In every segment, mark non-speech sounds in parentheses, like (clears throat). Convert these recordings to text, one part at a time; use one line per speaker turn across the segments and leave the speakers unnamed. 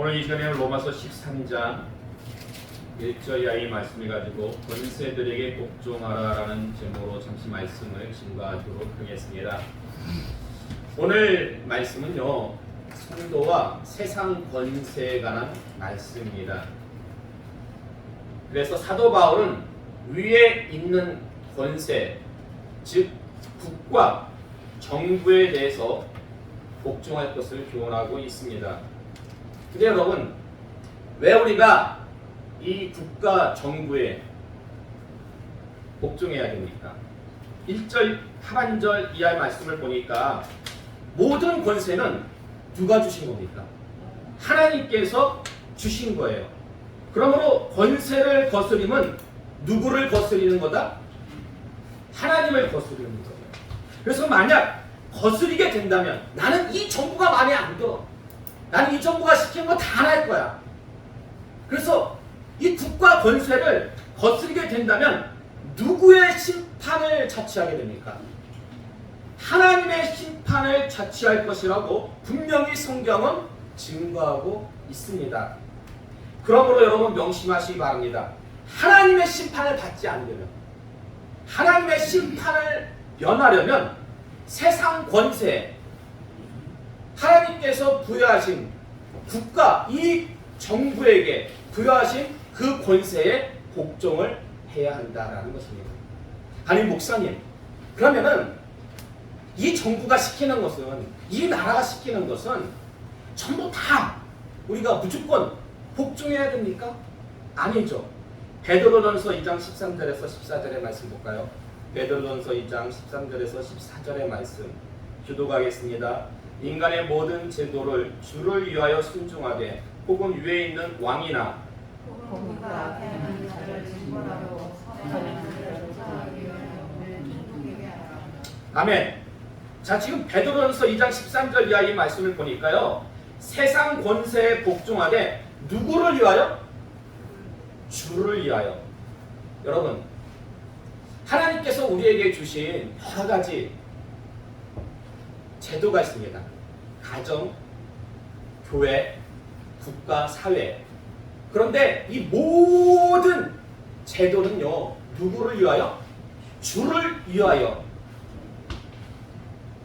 오늘 이 시간에는 로마서 13장 1절 이하의 말씀을 가지고 권세들에게 복종하라라는 제목으로 잠시 말씀을 증거하도록 하겠습니다. 오늘 말씀은요 성도와 세상 권세에 관한 말씀입니다. 그래서 사도 바울은 위에 있는 권세, 즉 국가, 정부에 대해서 복종할 것을 교훈하고 있습니다. 근데 여러분, 왜 우리가 이 국가 정부에 복종해야 됩니까? 1절 하반절 이하의 말씀을 보니까 모든 권세는 누가 주신 겁니까? 하나님께서 주신 거예요. 그러므로 권세를 거스림은 누구를 거스리는 거다? 하나님을 거스리는 거예요. 그래서 만약 거스리게 된다면 나는 이 정부가 마음에 안 들어. 나는 이 정부가 시킨 거다안할 거야. 그래서 이 국가 권세를 거스리게 된다면 누구의 심판을 자취하게 됩니까? 하나님의 심판을 자취할 것이라고 분명히 성경은 증거하고 있습니다. 그러므로 여러분 명심하시기 바랍니다. 하나님의 심판을 받지 않으려면 하나님의 심판을 면하려면 세상 권세 하나님께서 부여하신 국가 이 정부에게 부여하신 그 권세에 복종을 해야 한다라는 것입니다. 아니 목사님 그러면은 이 정부가 시키는 것은 이 나라가 시키는 것은 전부 다 우리가 무조건 복종해야 됩니까? 아니죠. 베드로전서 2장 13절에서 14절의 말씀 볼까요? 베드로전서 2장 13절에서 14절의 말씀 교도가겠습니다. 인간의 모든 제도를 주를 위하여 순종하되 혹은 위에 있는 왕이나. 아멘. 자 지금 베드로전서 2장 13절 이하의 말씀을 보니까요. 세상 권세에 복종하되 누구를 위하여? 주를 위하여. 여러분 하나님께서 우리에게 주신 여러 가지 제도가 있습니다. 가정, 교회, 국가, 사회. 그런데 이 모든 제도는요, 누구를 위하여? 주를 위하여.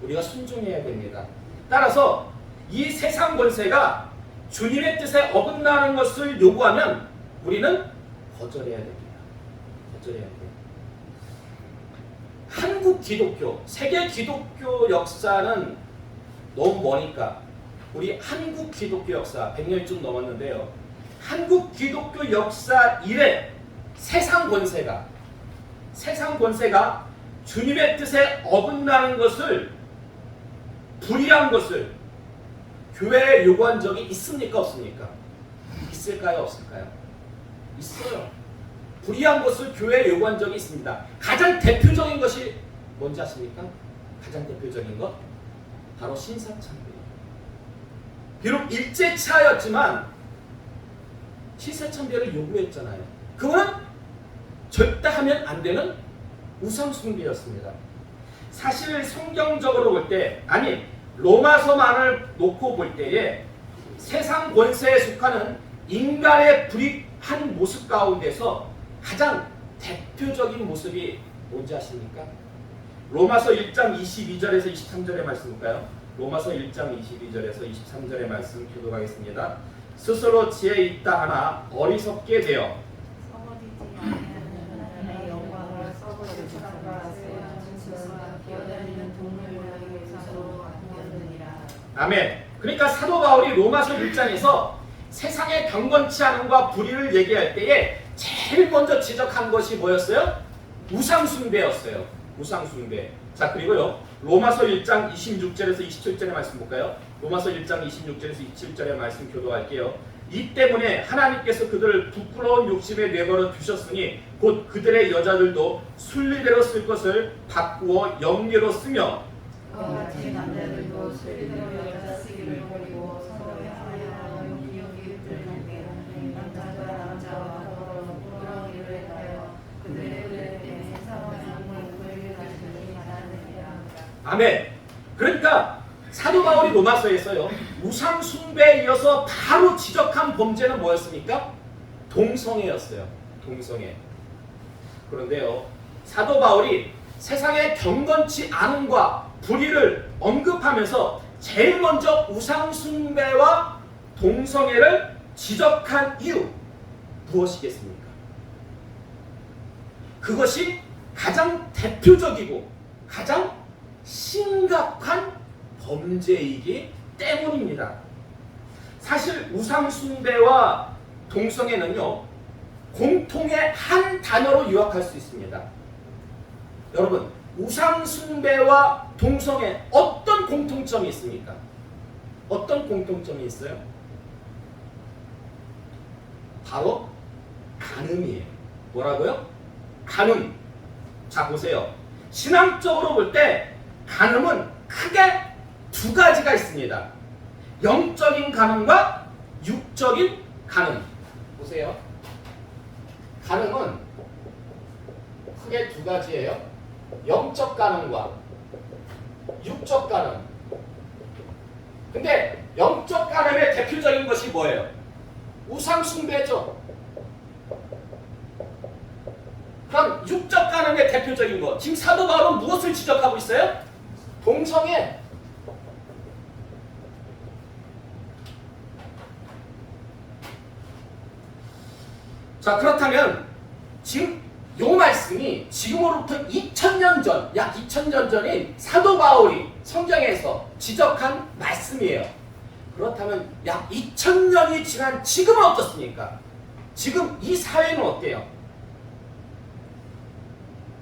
우리가 순종해야 됩니다. 따라서 이 세상 권세가 주님의 뜻에 어긋나는 것을 요구하면 우리는 거절해야 됩니다. 거절해야 돼요. 한국 기독교, 세계 기독교 역사는 너무 머니까 우리 한국 기독교 역사 100년이 좀 넘었는데요. 한국 기독교 역사 이래 세상 권세가 세상 권세가 주님의 뜻에 어긋나는 것을 불의한 것을 교회에 요구한 적이 있습니까 없습니까? 있을까요 없을까요? 있어요. 불의한 것을 교회에 요구한 적이 있습니다. 가장 대표적인 것이 뭔지 아십니까? 가장 대표적인 것 바로 신사참배예요. 비록 일제차였지만 신사참배를 요구했잖아요. 그거는 절대 하면 안 되는 우상숭배였습니다. 사실 성경적으로 볼 때 아니 로마서만을 놓고 볼 때에 세상 권세에 속하는 인간의 불이한 모습 가운데서 가장 대표적인 모습이 뭔지 아십니까? 로마서 1장 22절에서 23절의 말씀 볼까요? 로마서 1장 22절에서 23절의 말씀 교도하겠습니다. 스스로 지혜 있다 하나 어리석게 되어. 아멘. 그러니까 사도 바울이 로마서 1장에서 세상의 경건치 않음과 불의를 얘기할 때에 제일 먼저 지적한 것이 뭐였어요? 우상숭배였어요. 우상숭배. 자 그리고요 로마서 1장 26절에서 27절의 말씀 볼까요? 로마서 1장 26절에서 27절의 말씀 교도할게요. 이 때문에 하나님께서 그들을 부끄러운 욕심에 내버려 두셨으니 곧 그들의 여자들도 순리대로 쓸 것을 바꾸어 영리로 쓰며
그와 같이 남자들도 스리대로 여자 쓰기를 버리고 서로의 하나님과 용기 용기 들게 남자가 남자와 서로 부끄러운 일을 행하여 그들의 그들의 세상의 영광을 그에게 가시니 받았느니라.
아멘. 그러니까 사도 바울이 로마서에 서요 우상 숭배에 이어서 바로 지적한 범죄는 뭐였습니까? 동성애였어요. 동성애. 그런데요, 사도 바울이 세상의 경건치 않음과 불의를 언급하면서 제일 먼저 우상 숭배와 동성애를 지적한 이유 무엇이겠습니까? 그것이 가장 대표적이고 가장 심각한 범죄이기 때문입니다. 사실 우상 숭배와 동성애는요 공통의 한 단어로 요약할 수 있습니다. 여러분 우상 숭배와 동성애 어떤 공통점이 있습니까? 어떤 공통점이 있어요? 바로 간음이에요. 뭐라고요? 간음. 자 보세요. 신앙적으로 볼 때 간음은 크게 두 가지가 있습니다. 영적인 간음과 육적인 간음. 보세요. 간음은 크게 두 가지예요. 영적 간음과 육적 간음. 근데 영적 간음의 대표적인 것이 뭐예요? 우상 숭배죠. 그럼 육적 간음의 대표적인 것. 지금 사도 바울은 무엇을 지적하고 있어요? 동성애. 자 그렇다면 지금 요 말씀이 지금으로부터 2000년 전, 약 2000년 전인 사도 바울이 성경에서 지적한 말씀이에요. 그렇다면 약 2000년이 지난 지금은 어떻습니까? 지금 이 사회는 어때요?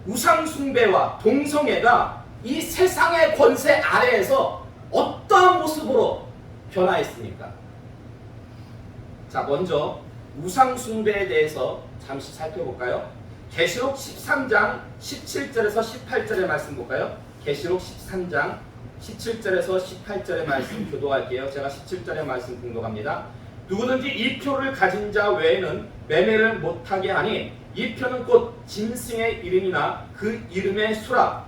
우상숭배와 동성애가 이 세상의 권세 아래에서 어떠한 모습으로 변화했습니까? 자, 먼저 우상 숭배에 대해서 잠시 살펴볼까요? 계시록 13장 17절에서 18절의 말씀 볼까요? 계시록 13장 17절에서 18절의 말씀 교도할게요. 제가 17절의 말씀 공독합니다. 누구든지 이 표를 가진 자 외에는 매매를 못하게 하니 이 표는 곧 짐승의 이름이나 그 이름의 수라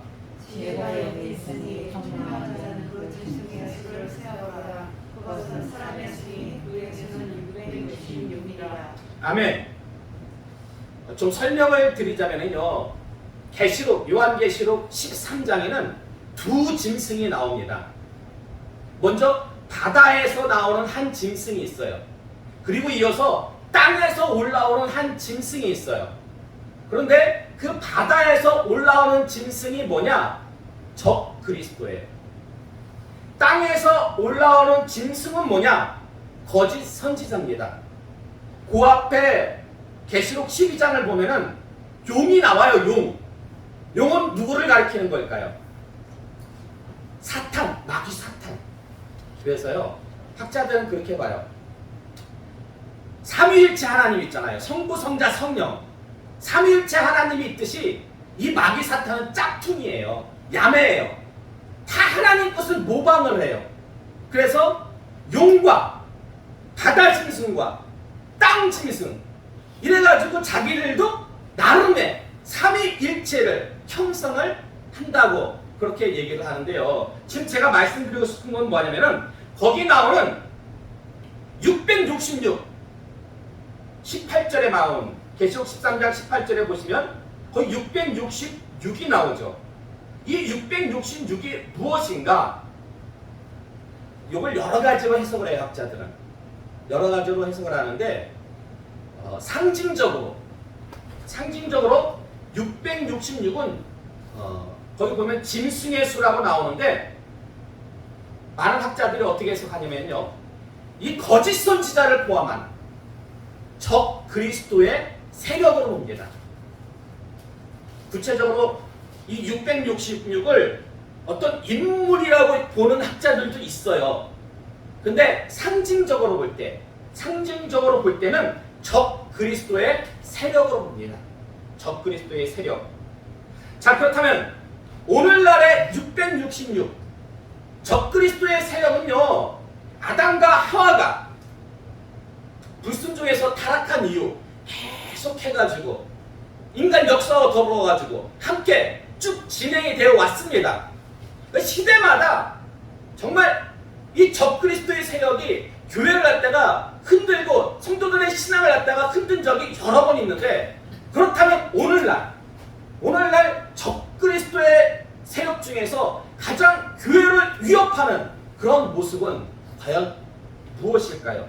지혜가 여기 있으니 정령한 자는 그 짐승의 수를 세어보라 그것은 사람의 수이 그의 수는 666이라
아멘. 좀 설명을 드리자면요. 계시록 요한계시록 13장에는 두 짐승이 나옵니다. 먼저 바다에서 나오는 한 짐승이 있어요. 그리고 이어서 땅에서 올라오는 한 짐승이 있어요. 그런데 그 바다에서 올라오는 짐승이 뭐냐? 적 그리스도예요. 땅에서 올라오는 짐승은 뭐냐? 거짓 선지자입니다. 그 앞에 계시록 12장을 보면은 용이 나와요, 용. 용은 누구를 가리키는 걸까요? 사탄, 마귀 사탄. 그래서요, 학자들은 그렇게 봐요. 삼위일체 하나님 있잖아요. 성부, 성자, 성령. 삼위일체 하나님이 있듯이 이 마귀 사탄은 짝퉁이에요. 야매예요. 다 하나님 것을 모방을 해요. 그래서 용과 바다 짐승과 땅 짐승 이래가지고 자기들도 나름의 삼위일체를 형성을 한다고 그렇게 얘기를 하는데요. 지금 제가 말씀드리고 싶은 건 뭐냐면은 거기 나오는 666 18절에 나온 계시록 13장 18절에 보시면 거의 666이 나오죠. 이 666이 무엇인가? 이걸 여러 가지로 해석을 해요, 학자들은. 여러 가지로 해석을 하는데 어, 상징적으로 상징적으로 666은 어, 거기 보면 짐승의 수라고 나오는데 많은 학자들이 어떻게 해석하냐면요. 이 거짓 선지자를 포함한 적 그리스도의 세력으로 봅니다. 구체적으로 이 666을 어떤 인물이라고 보는 학자들도 있어요. 근데 상징적으로 볼 때, 상징적으로 볼 때는 적 그리스도의 세력으로 봅니다. 적 그리스도의 세력. 자, 그렇다면 오늘날의 666, 적 그리스도의 세력은요, 아담과 하와가 불순종에서 타락한 이유 계속 해가지고 인간 역사와 더불어가지고 함께 쭉 진행이 되어 왔습니다. 그 시대마다 정말 이 적그리스도의 세력이 교회를 갖다가 흔들고 성도들의 신앙을 갖다가 흔든 적이 여러 번 있는데 그렇다면 오늘날 오늘날 적그리스도의 세력 중에서 가장 교회를 위협하는 그런 모습은 과연 무엇일까요?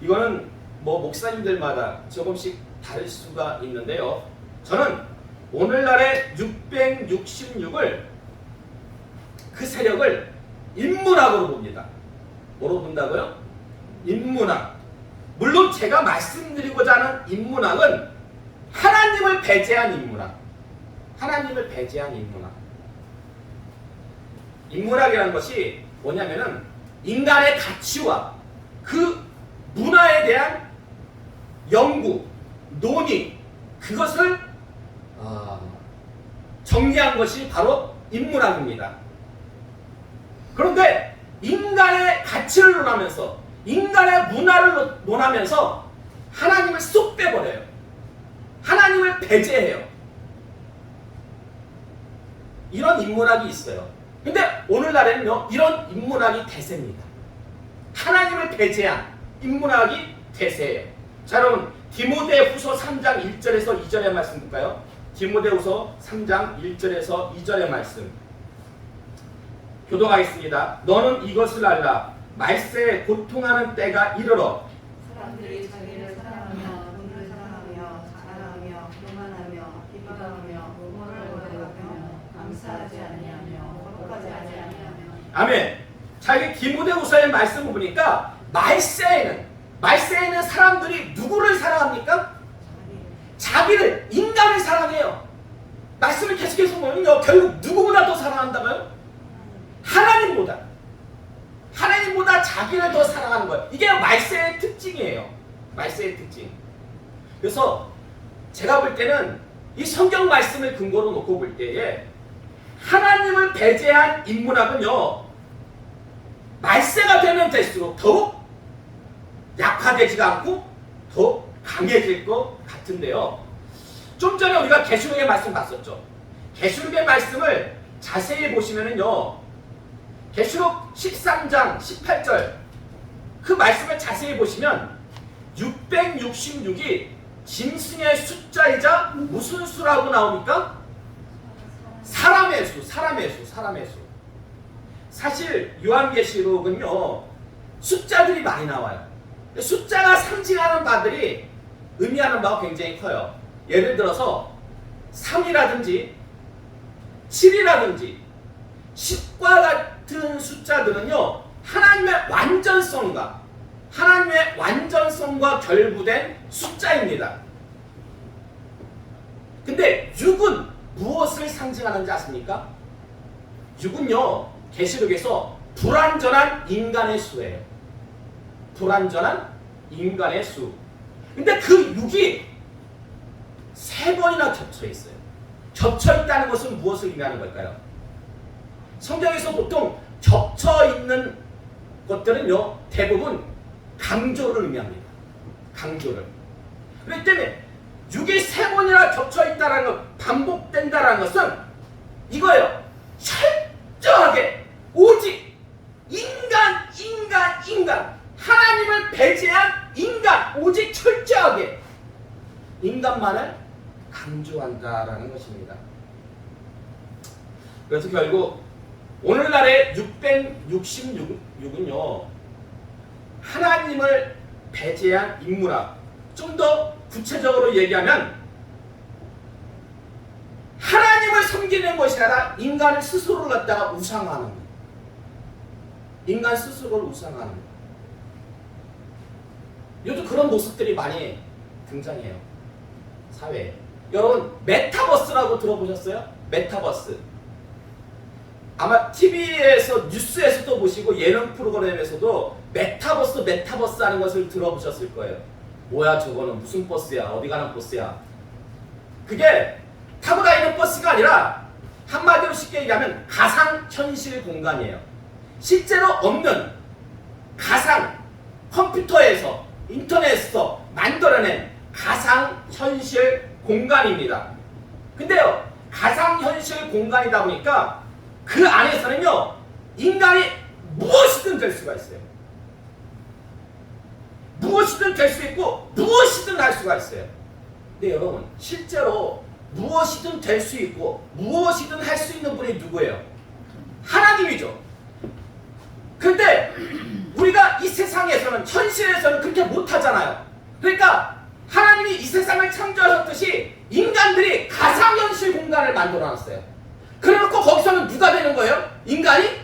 이거는 뭐 목사님들마다 조금씩 다를 수가 있는데요. 저는 오늘날의 666을 그 세력을 인문학으로 봅니다. 뭐로 본다고요? 인문학. 물론 제가 말씀드리고자 하는 인문학은 하나님을 배제한 인문학. 하나님을 배제한 인문학. 인문학이라는 것이 뭐냐면은 인간의 가치와 그 문화에 대한 연구, 논의, 그것을 아, 정리한 것이 바로 인문학입니다. 그런데 인간의 가치를 논하면서 인간의 문화를 논- 논하면서 하나님을 쏙 빼버려요. 하나님을 배제해요. 이런 인문학이 있어요. 근데 오늘날에는요, 이런 인문학이 대세입니다. 하나님을 배제한 인문학이 대세예요. 자, 여러분, 디모데 후서 3장 1절에서 2절의 말씀 볼까요? 디모데 후서 3장 1절에서 2절의 말씀. 교도하겠습니다. 너는 이것을 알라. 말세에 고통하는 때가 이르러
사람들이 자기를 사랑하며 돈을 사랑하며 자랑하며 교만하며 비방하며 음모를 거듭하며 감사하지 아니하며 거룩하지 아니하며
아멘. 자, 이게 디모데후서의 말씀을 보니까 말세에는 말세에는 사람들이 누구를 사랑합니까? 자기를 인간을 사랑해요. 말씀을 계속해서 보면요, 결국 누구보다 더 사랑한다고요? 하나님보다. 하나님보다 자기를 더 사랑하는 거예요. 이게 말세의 특징이에요. 말세의 특징. 그래서 제가 볼 때는 이 성경 말씀을 근거로 놓고 볼 때에 하나님을 배제한 인문학은요, 말세가 되면 될수록 더욱 약화되지가 않고 더 강해질 것 같은데요. 좀 전에 우리가 계시록의 말씀 봤었죠. 계시록의 말씀을 자세히 보시면은요. 계시록 13장 18절 그 말씀을 자세히 보시면 666이 짐승의 숫자이자 무슨 수라고 나옵니까? 사람의 수, 사람의 수, 사람의 수. 사실 요한계시록은요 숫자들이 많이 나와요. 숫자가 상징하는 바들이 의미하는 바가 굉장히 커요. 예를 들어서 3이라든지 7이라든지 10과 같은 숫자들은요 하나님의 완전성과 하나님의 완전성과 결부된 숫자입니다. 근데 6은 무엇을 상징하는지 아십니까? 6은요 계시록에서 불완전한 인간의 수예요. 불완전한 인간의 수. 근데 그 6이 세 번이나 겹쳐 있어요. 겹쳐 있다는 것은 무엇을 의미하는 걸까요? 성경에서 보통 겹쳐 있는 것들은요, 대부분 강조를 의미합니다. 강조를. 그렇기 때문에 6이 세 번이나 겹쳐 있다는 것, 반복된다는 것은 이거예요. 철저하게 오직 인간, 인간, 인간. 하나님을 배제한 인간, 오직 철저하게 인간만을 강조한다라는 것입니다. 그래서 결국 오늘날의 666은요, 하나님을 배제한 인문학, 좀 더 구체적으로 얘기하면, 하나님을 섬기는 것이 아니라 인간을 스스로를 갖다가 우상하는 것. 인간 스스로를 우상하는 것. 요즘 그런 모습들이 많이 등장해요. 사회에. 여러분, 메타버스라고 들어보셨어요? 메타버스. 아마 TV에서, 뉴스에서도 보시고 예능 프로그램에서도 메타버스, 메타버스 하는 것을 들어보셨을 거예요. 뭐야, 저거는 무슨 버스야? 어디 가는 버스야? 그게 타고 다니는 버스가 아니라 한마디로 쉽게 얘기하면 가상현실 공간이에요. 실제로 없는 가상 컴퓨터에서 인터넷에서 만들어낸 가상현실 공간입니다. 근데요, 가상현실 공간이다 보니까 그 안에서는요, 인간이 무엇 될 수가 있어요. 무엇이든 될 수 있고 무엇이든 할 수가 있어요. 근데 여러분 실제로 무엇이든 될 수 있고 무엇이든 할 수 있는 분이 누구예요? 하나님이죠. 근데 우리가 이 세상에서는 현실에서는 그렇게 못하잖아요. 그러니까 하나님이 이 세상을 창조하셨듯이 인간들이 가상현실 공간을 만들어놨어요. 그래놓고 거기서는 누가 되는 거예요? 인간이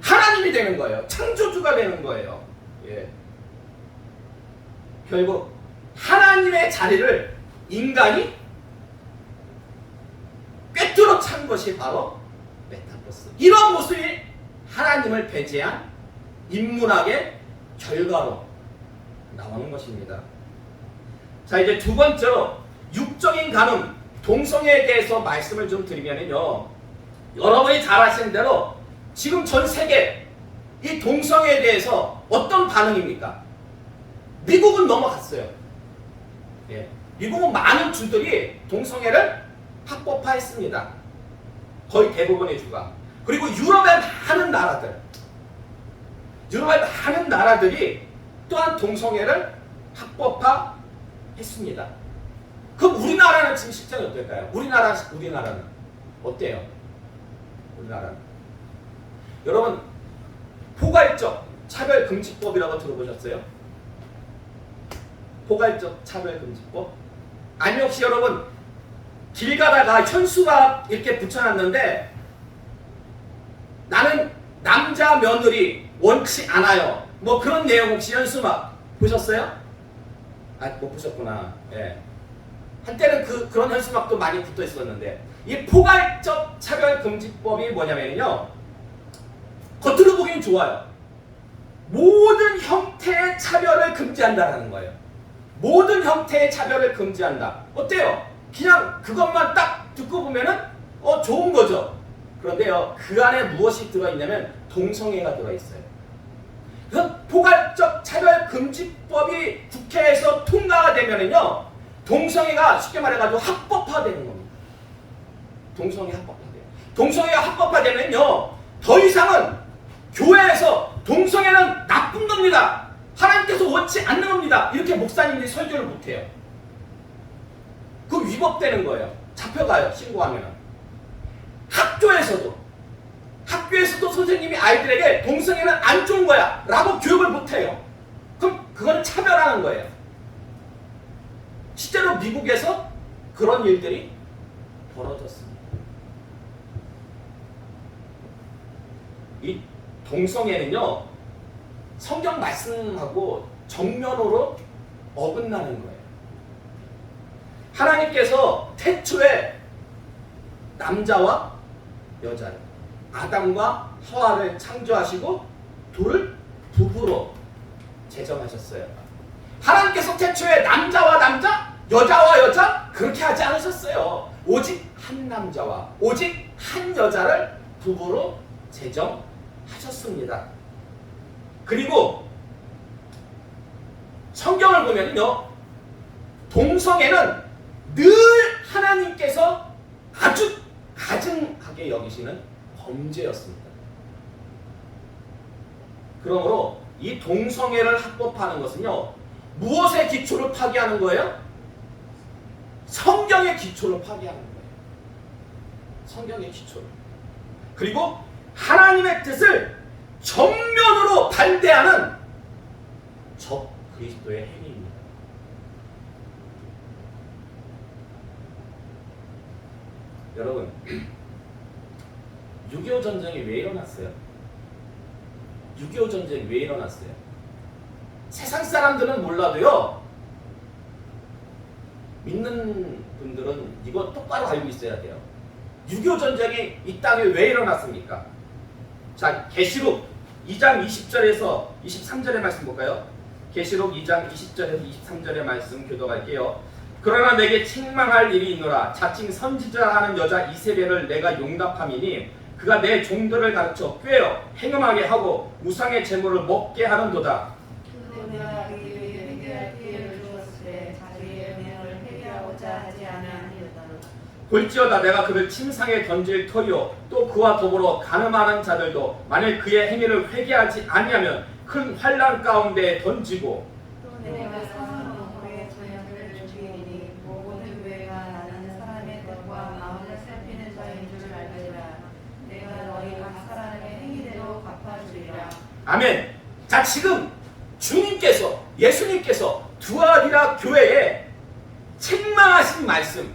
하나님이 되는 거예요. 창조주가 되는 거예요. 예. 결국 하나님의 자리를 인간이 꿰뚫어 찬 것이 바로 메타버스. 이런 모습이 하나님을 배제한 인문학의 결과로 나오는 것입니다. 자 이제 두 번째로 육적인 가늠 동성애에 대해서 말씀을 좀 드리면요 여러분이 잘 아시는 대로 지금 전 세계 이 동성애에 대해서 어떤 반응입니까? 미국은 넘어갔어요. 예. 미국은 많은 주들이 동성애를 합법화했습니다. 거의 대부분의 주가. 그리고 유럽의 많은 나라들, 유럽의 많은 나라들이 또한 동성애를 합법화했습니다. 그럼 우리나라는 지금 실정이 어떨까요? 우리나라 우리나라는 어때요? 우리나라는 여러분 포괄적 차별금지법이라고 들어보셨어요? 포괄적 차별금지법? 아니 혹시 여러분 길 가다가 현수막 이렇게 붙여놨는데 나는 남자 며느리 원치 않아요. 뭐 그런 내용 혹시 현수막 보셨어요? 아, 못 보셨구나. 예. 한때는 그 그런 현수막도 많이 붙어 있었는데 이 포괄적 차별금지법이 뭐냐면요. 겉으로 보기엔 좋아요. 모든 형태의 차별을 금지한다라는 거예요. 모든 형태의 차별을 금지한다. 어때요? 그냥 그것만 딱 듣고 보면은 어 좋은 거죠. 그런데요 그 안에 무엇이 들어있냐면 동성애가 들어있어요. 그래서 포괄적 차별 금지법이 국회에서 통과가 되면은요 동성애가 쉽게 말해가지고 합법화되는 겁니다. 동성애 합법화돼요. 동성애가 합법화되면요 더 이상은 교회에서 동성애는 나쁜 겁니다. 하나님께서 원치 않는 겁니다. 이렇게 목사님들이 설교를 못해요. 그 위법되는 거예요. 잡혀가요. 신고하면. 학교에서도 학교에서도 선생님이 아이들에게 동성애는 안 좋은 거야 라고 교육을 못해요. 그럼 그거는 차별하는 거예요. 실제로 미국에서 그런 일들이 벌어졌습니다. 이 동성애는요 성경 말씀하고 정면으로 어긋나는 거예요. 하나님께서 태초에 남자와 여자를 아담과 하와를 창조하시고 둘을 부부로 제정하셨어요. 하나님께서 태초에 남자와 남자, 여자와 여자 그렇게 하지 않으셨어요. 오직 한 남자와 오직 한 여자를 부부로 제정하셨습니다. 그리고 성경을 보면요. 동성애는 늘 하나님께서 아주 가증하게 여기시는 범죄였습니다. 그러므로 이 동성애를 합법화하는 것은요. 무엇의 기초를 파기하는 거예요? 성경의 기초를 파기하는 거예요. 성경의 기초를. 그리고 하나님의 뜻을 정면으로 반대하는 적 그리스도의 행위입니다. 여러분, (clears throat) 6.25 전쟁이 왜 일어났어요? 6.25 전쟁이 왜 일어났어요? 세상 사람들은 몰라도요, 믿는 분들은 이거 똑바로 알고 있어야 돼요. 6.25 전쟁이 이 땅에 왜 일어났습니까? 자, 계시록 2장 20절에서 23절의 말씀 볼까요? 계시록 2장 20절에서 23절의 말씀 교도할게요. 그러나 내게 책망할 일이 있노라. 자칭 선지자 하는 여자 이세벨을 내가 용납함이니 그가 내 종들을 가르쳐 꿰어 행음하게 하고 우상의 재물을 먹게 하는도다. 볼지어다 내가 그를 침상에 던질 터이요 또또 그와 더불어 가늠하는 자들도 만일 그의 행위를 회개하지 아니하면 큰 환란 가운데 던지고
또 내가 사는 후에 저녁을 주이니 모든 교회가 나는 사람의 뜻과 마음을 살피는 자인 줄 알리라 내가 너희 각 사람의 행위대로 갚
아멘. 자 지금 주님께서 예수님께서 두아디라 교회에 책망하신 말씀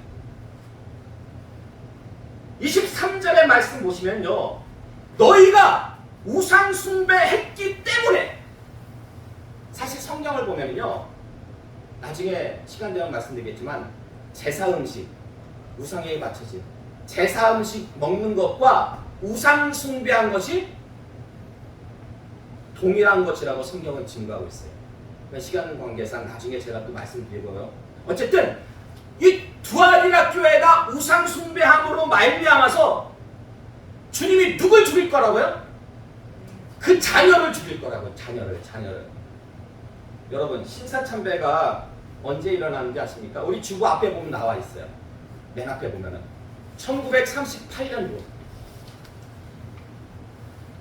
23절의 말씀 보시면요. 너희가 우상 숭배했기 때문에 사실 성경을 보면요. 나중에 시간 되면 말씀드리겠지만 제사 음식 우상에 맞춰진 제사 음식 먹는 것과 우상 숭배한 것이 동일한 것이라고 성경은 증거하고 있어요. 그러니까 시간 관계상 나중에 제가 또 말씀드리고요. 어쨌든 이 두아디라 교회가 우상 숭배함으로 말미암아서 주님이 누굴 죽일 거라고요? 그 자녀를 죽일 거라고요. 자녀를, 자녀를. 여러분 신사참배가 언제 일어나는지 아십니까? 우리 주부 앞에 보면 나와 있어요. 맨 앞에 보면은 1938년도.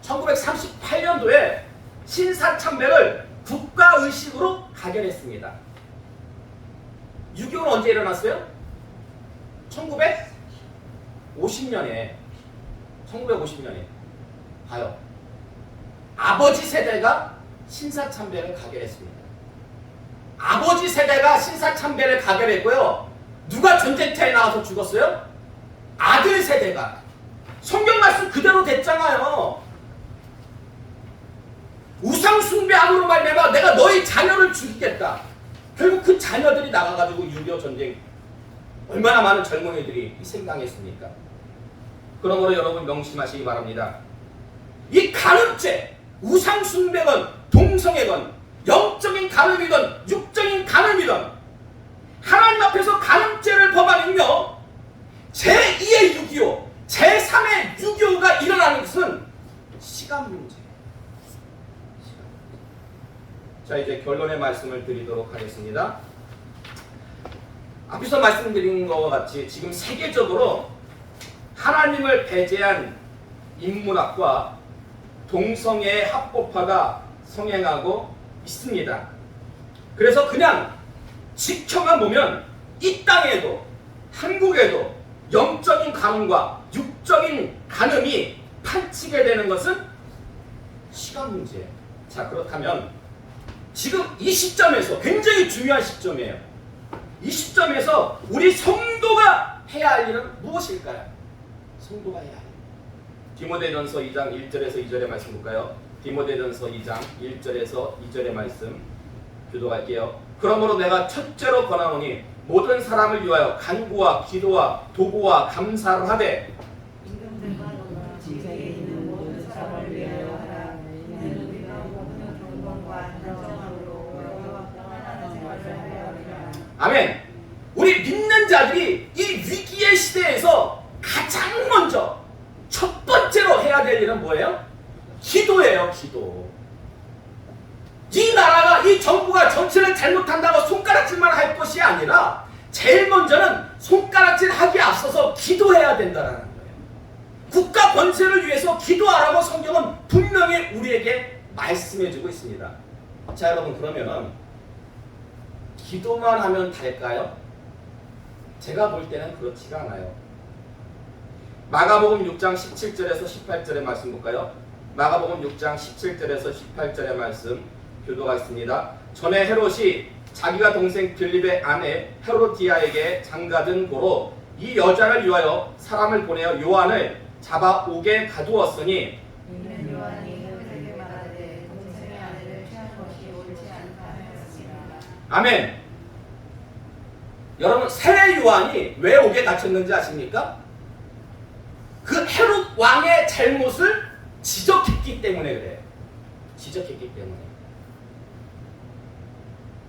1938년도에 신사참배를 국가의식으로 가결했습니다. 6.25는 언제 일어났어요? 1950년에 1950년에 봐요. 아버지 세대가 신사참배를 가결했습니다. 아버지 세대가 신사참배를 가결했고요. 누가 전쟁터에 나와서 죽었어요? 아들 세대가. 성경 말씀 그대로 됐잖아요. 우상 숭배함으로 말미암아 내가 너희 자녀를 죽이겠다. 결국 그 자녀들이 나가가지고 6.25 전쟁 얼마나 많은 젊은이들이 희생당했습니까? 그러므로 여러분 명심하시기 바랍니다. 이 간음죄, 우상 숭배건 동성애건 영적인 간음이건 육적인 간음이건 하나님 앞에서 간음죄를 범하면요 제2의 6.25, 제3의 6.25가 일어나는 것은 시간 문제. 자 이제 결론의 말씀을 드리도록 하겠습니다. 앞에서 말씀드린 것과 같이 지금 세계적으로 하나님을 배제한 인문학과 동성애 합법화가 성행하고 있습니다. 그래서 그냥 지켜만 보면 이 땅에도 한국에도 영적인 간음과 육적인 간음이 판치게 되는 것은 시간 문제예요. 자 그렇다면 지금 이 시점에서 굉장히 중요한 시점이에요. 이 시점에서 우리 성도가 해야 할 일은 무엇일까요? 성도가 해야 할 일. 디모데전서 2장 1절에서 2절의 말씀 볼까요? 디모데전서 2장 1절에서 2절의 말씀 교도할게요. 그러므로 내가 첫째로 권하노니 모든 사람을 위하여 간구와 기도와 도구와 감사를 하되
임금들과 너는 지혜에 있는 모든 사람을 위하여 하라 이는 우리가 모든 경건과 인정함으로 여호와 평안한 생활을 하려 하리라
아멘. 우리 믿는 자들이 이 위기의 시대에서 가장 먼저 첫 번째로 해야 될 일은 뭐예요? 기도예요, 기도. 이 나라가 이 정부가 정치를 잘못한다고 손가락질만 할 것이 아니라 제일 먼저는 손가락질 하기 앞서서 기도해야 된다는 거예요. 국가 권세를 위해서 기도하라고 성경은 분명히 우리에게 말씀해주고 있습니다. 자, 여러분 그러면은 기도만 하면 될까요? 제가 볼 때는 그렇지가 않아요. 마가복음 6장 17절에서 18절의 말씀 볼까요? 마가복음 6장 17절에서 18절의 말씀 교도가 있습니다. 전에 헤롯이 자기가 동생 빌립의 아내 헤로디아에게 장가든 고로 이 여자를 위하여 사람을 보내어 요한을 잡아 오게 가두었으니 아멘. 여러분 세례 요한이 왜 옥에 갇혔는지 아십니까? 그 헤롯 왕의 잘못을 지적했기 때문에 그래요. 지적했기 때문에.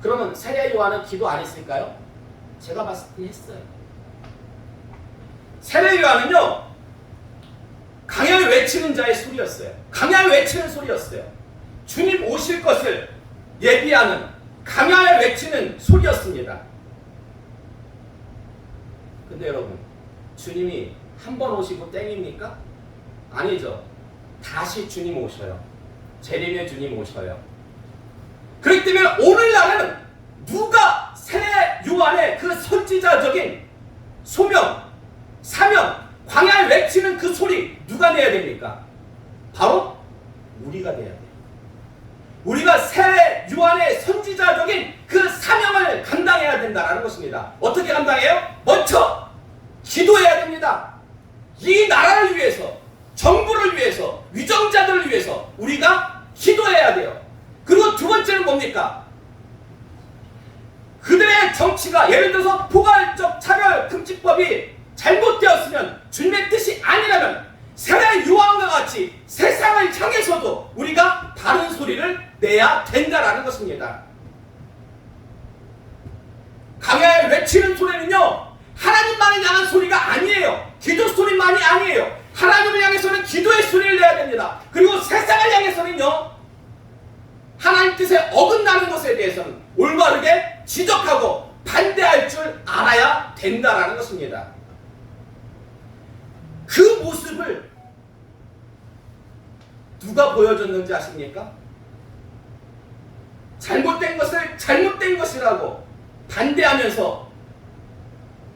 그러면 세례 요한은 기도 안 했을까요? 제가 봤을 때 했어요. 세례 요한은요 강야에 외치는 자의 소리였어요. 강야에 외치는 소리였어요. 주님 오실 것을 예비하는 강야에 외치는 소리였습니다. 근데 여러분, 주님이 한 번 오시고 땡입니까? 아니죠. 다시 주님 오셔요. 재림의 주님 오셔요. 그렇기 때문에 오늘날에는 누가 새 요한의 그 선지자적인 소명, 사명, 광야를 외치는 그 소리 누가 내야 됩니까? 바로 우리가 내야 돼요. 우리가 새 요한의 선지자적인 그 사명을 감당해야 된다는 것입니다. 어떻게 감당해요? 먼저 기도해야 됩니다. 이 나라를 위해서, 정부를 위해서, 위정자들을 위해서 우리가 기도해야 돼요. 그리고 두 번째는 뭡니까? 그들의 정치가 예를 들어서 포괄적 차별 금지법이 잘못되었으면 주님의 뜻이 아니라면 세례 요한과 같이 세상을 향해서도 우리가 다른 소리를 내야 된다라는 것입니다. 강야에 외치는 소리는요 하나님만을 향한 소리가 아니에요. 기도 소리만이 아니에요. 하나님을 향해서는 기도의 소리를 내야 됩니다. 그리고 세상을 향해서는요 하나님 뜻에 어긋나는 것에 대해서는 올바르게 지적하고 반대할 줄 알아야 된다라는 것입니다. 그 모습을 누가 보여줬는지 아십니까? 잘못된 것을 잘못된 것이라고 반대하면서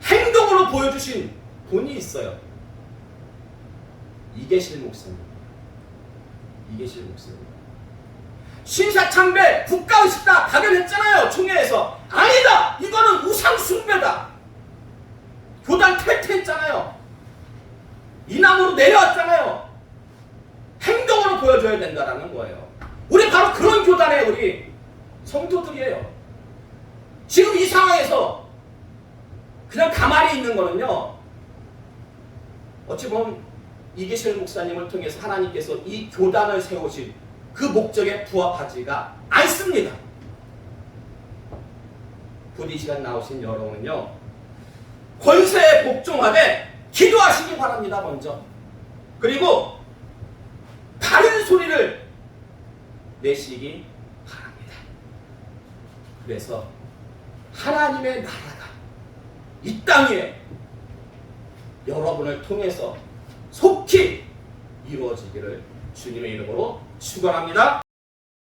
행동으로 보여주신 분이 있어요. 이계실 목사님. 이계실 목사님. 신사참배 국가의식다 발견했잖아요 총회에서. 아니다! 이거는 우상숭배다. 교단 탈퇴했잖아요. 이남으로 내려왔잖아요. 행동으로 보여줘야 된다라는 거예요. 우리 바로 그런 교단의 우리 성도들이에요. 지금 이 상황에서 그냥 가만히 있는 거는요 어찌 보면 이계실 목사님을 통해서 하나님께서 이 교단을 세우신 그 목적에 부합하지가 않습니다. 부디 시간 나오신 여러분은요 권세에 복종하되 기도하시기 바랍니다 먼저 그리고 다른 소리를 내시기 바랍니다. 그래서 하나님의 나라가 이땅 위에 여러분을 통해서 속히 이루어지기를 주님의 이름으로 축원합니다.